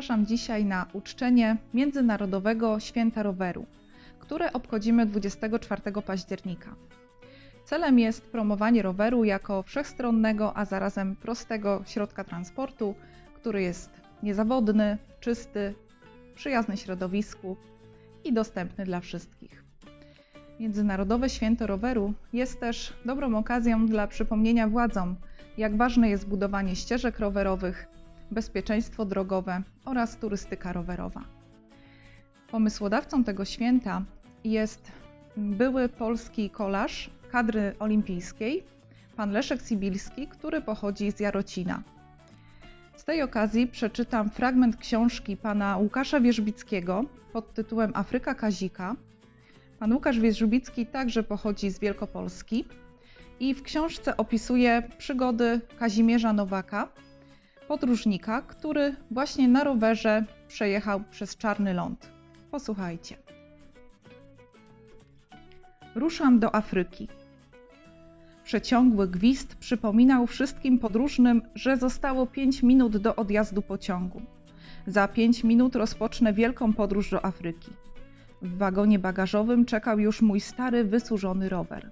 Zapraszam dzisiaj na uczczenie Międzynarodowego Święta Roweru, które obchodzimy 24 października. Celem jest promowanie roweru jako wszechstronnego, a zarazem prostego środka transportu, który jest niezawodny, czysty, przyjazny środowisku i dostępny dla wszystkich. Międzynarodowe Święto Roweru jest też dobrą okazją dla przypomnienia władzom, jak ważne jest budowanie ścieżek rowerowych, bezpieczeństwo drogowe oraz turystyka rowerowa. Pomysłodawcą tego święta jest były polski kolarz kadry olimpijskiej, pan Leszek Sibilski, który pochodzi z Jarocina. Z tej okazji przeczytam fragment książki pana Łukasza Wierzbickiego pod tytułem Afryka Kazika. Pan Łukasz Wierzbicki także pochodzi z Wielkopolski i w książce opisuje przygody Kazimierza Nowaka, podróżnika, który właśnie na rowerze przejechał przez Czarny Ląd. Posłuchajcie. Ruszam do Afryki. Przeciągły gwizd przypominał wszystkim podróżnym, że zostało 5 minut do odjazdu pociągu. Za 5 minut rozpocznę wielką podróż do Afryki. W wagonie bagażowym czekał już mój stary, wysłużony rower.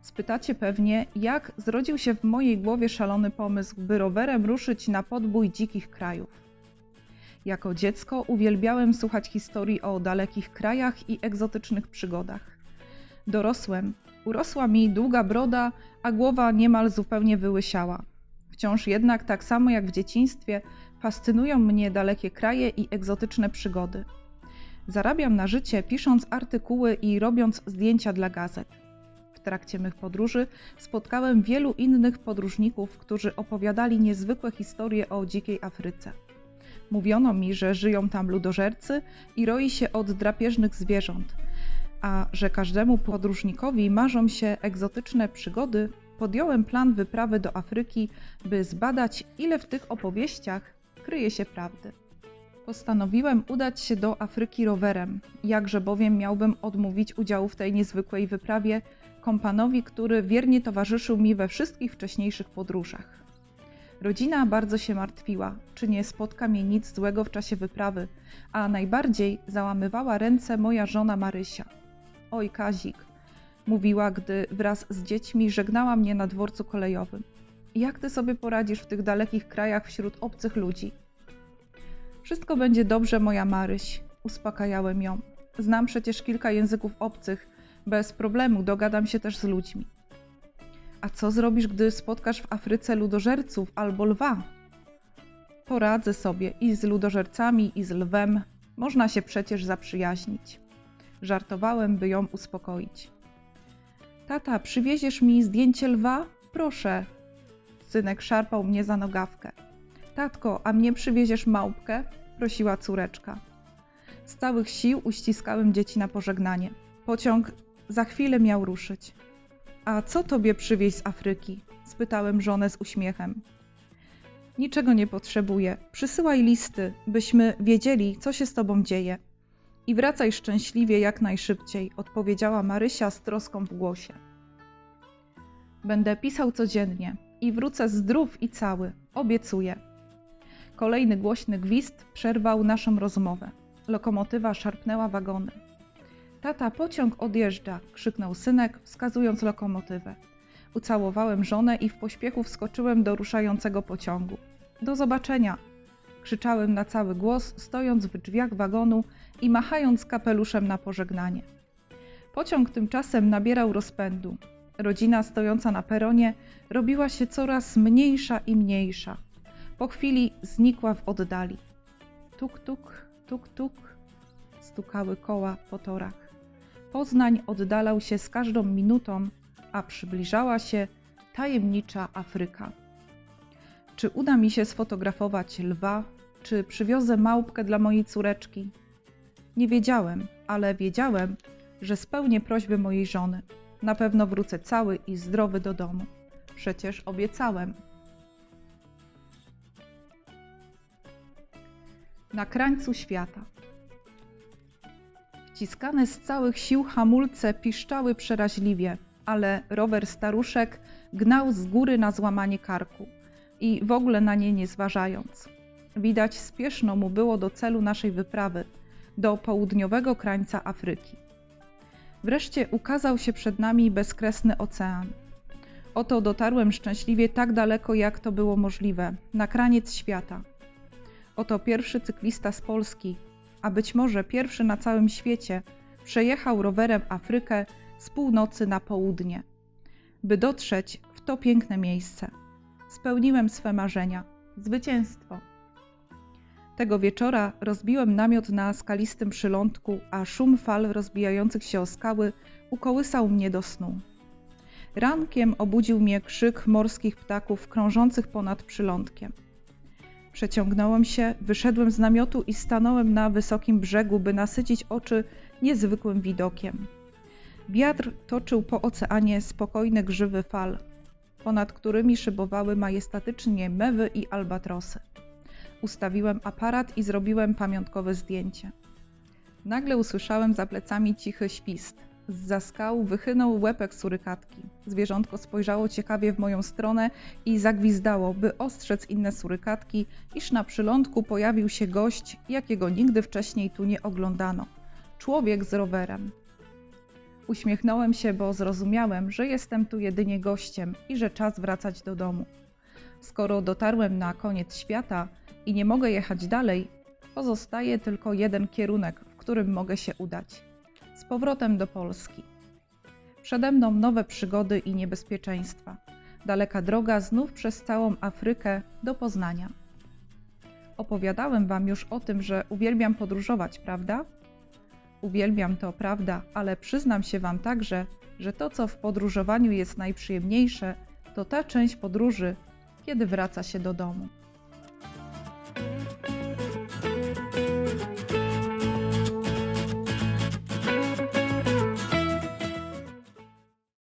Spytacie pewnie, jak zrodził się w mojej głowie szalony pomysł, by rowerem ruszyć na podbój dzikich krajów. Jako dziecko uwielbiałem słuchać historii o dalekich krajach i egzotycznych przygodach. Dorosłem, urosła mi długa broda, a głowa niemal zupełnie wyłysiała. Wciąż jednak, tak samo jak w dzieciństwie, fascynują mnie dalekie kraje i egzotyczne przygody. Zarabiam na życie pisząc artykuły i robiąc zdjęcia dla gazet trakcie mych podróży spotkałem wielu innych podróżników, którzy opowiadali niezwykłe historie o dzikiej Afryce. Mówiono mi, że żyją tam ludożercy i roi się od drapieżnych zwierząt, a że każdemu podróżnikowi marzą się egzotyczne przygody, podjąłem plan wyprawy do Afryki, by zbadać, ile w tych opowieściach kryje się prawdy. Postanowiłem udać się do Afryki rowerem, jakże bowiem miałbym odmówić udziału w tej niezwykłej wyprawie kompanowi, który wiernie towarzyszył mi we wszystkich wcześniejszych podróżach. Rodzina bardzo się martwiła, czy nie spotka mnie nic złego w czasie wyprawy, a najbardziej załamywała ręce moja żona Marysia. Oj, Kazik, mówiła, gdy wraz z dziećmi żegnała mnie na dworcu kolejowym. Jak ty sobie poradzisz w tych dalekich krajach wśród obcych ludzi? Wszystko będzie dobrze, moja Maryś, uspokajałem ją. Znam przecież kilka języków obcych, bez problemu dogadam się też z ludźmi. A co zrobisz, gdy spotkasz w Afryce ludożerców albo lwa? Poradzę sobie i z ludożercami, i z lwem. Można się przecież zaprzyjaźnić. Żartowałem, by ją uspokoić. Tata, przywieziesz mi zdjęcie lwa? Proszę. Synek szarpał mnie za nogawkę. Tatko, a mnie przywieziesz małpkę? prosiła córeczka. Z całych sił uściskałem dzieci na pożegnanie. Pociąg za chwilę miał ruszyć. A co tobie przywieźć z Afryki? spytałem żonę z uśmiechem. Niczego nie potrzebuję. Przysyłaj listy, byśmy wiedzieli, co się z tobą dzieje. I wracaj szczęśliwie jak najszybciej, odpowiedziała Marysia z troską w głosie. Będę pisał codziennie i wrócę zdrów i cały, obiecuję. Kolejny głośny gwizd przerwał naszą rozmowę. Lokomotywa szarpnęła wagony. Tata, pociąg odjeżdża! krzyknął synek, wskazując lokomotywę. Ucałowałem żonę i w pośpiechu wskoczyłem do ruszającego pociągu. Do zobaczenia! Krzyczałem na cały głos, stojąc w drzwiach wagonu i machając kapeluszem na pożegnanie. Pociąg tymczasem nabierał rozpędu. Rodzina stojąca na peronie robiła się coraz mniejsza i mniejsza. Po chwili znikła w oddali. Tuk, tuk, tuk, tuk, stukały koła po torach. Poznań oddalał się z każdą minutą, a przybliżała się tajemnicza Afryka. Czy uda mi się sfotografować lwa, czy przywiozę małpkę dla mojej córeczki. Nie wiedziałem, ale wiedziałem, że spełnię prośbę mojej żony. Na pewno wrócę cały i zdrowy do domu. Przecież obiecałem. Na krańcu świata. Wciskane z całych sił hamulce piszczały przeraźliwie, ale rower staruszek gnał z góry na złamanie karku i w ogóle na nie nie zważając. Widać spieszno mu było do celu naszej wyprawy, do południowego krańca Afryki. Wreszcie ukazał się przed nami bezkresny ocean. Oto dotarłem szczęśliwie tak daleko, jak to było możliwe, na kraniec świata. Oto pierwszy cyklista z Polski, a być może pierwszy na całym świecie, przejechał rowerem Afrykę z północy na południe, by dotrzeć w to piękne miejsce. Spełniłem swe marzenia zwycięstwo. Tego wieczora rozbiłem namiot na skalistym przylądku, a szum fal rozbijających się o skały ukołysał mnie do snu. Rankiem obudził mnie krzyk morskich ptaków krążących ponad przylądkiem. Przeciągnąłem się, wyszedłem z namiotu i stanąłem na wysokim brzegu, by nasycić oczy niezwykłym widokiem. Wiatr toczył po oceanie spokojne grzywy fal, ponad którymi szybowały majestatycznie mewy i albatrosy. Ustawiłem aparat i zrobiłem pamiątkowe zdjęcie. Nagle usłyszałem za plecami cichy świst. Z skał wychynął łepek surykatki. Zwierzątko spojrzało ciekawie w moją stronę i zagwizdało, by ostrzec inne surykatki, iż na przylądku pojawił się gość, jakiego nigdy wcześniej tu nie oglądano. Człowiek z rowerem. Uśmiechnąłem się, bo zrozumiałem, że jestem tu jedynie gościem i że czas wracać do domu. Skoro dotarłem na koniec świata i nie mogę jechać dalej, pozostaje tylko jeden kierunek, w którym mogę się udać z powrotem do Polski. Przede mną nowe przygody i niebezpieczeństwa. Daleka droga znów przez całą Afrykę do Poznania. Opowiadałem Wam już o tym, że uwielbiam podróżować, prawda? Uwielbiam to, prawda, ale przyznam się Wam także, że to, co w podróżowaniu jest najprzyjemniejsze, to ta część podróży, kiedy wraca się do domu.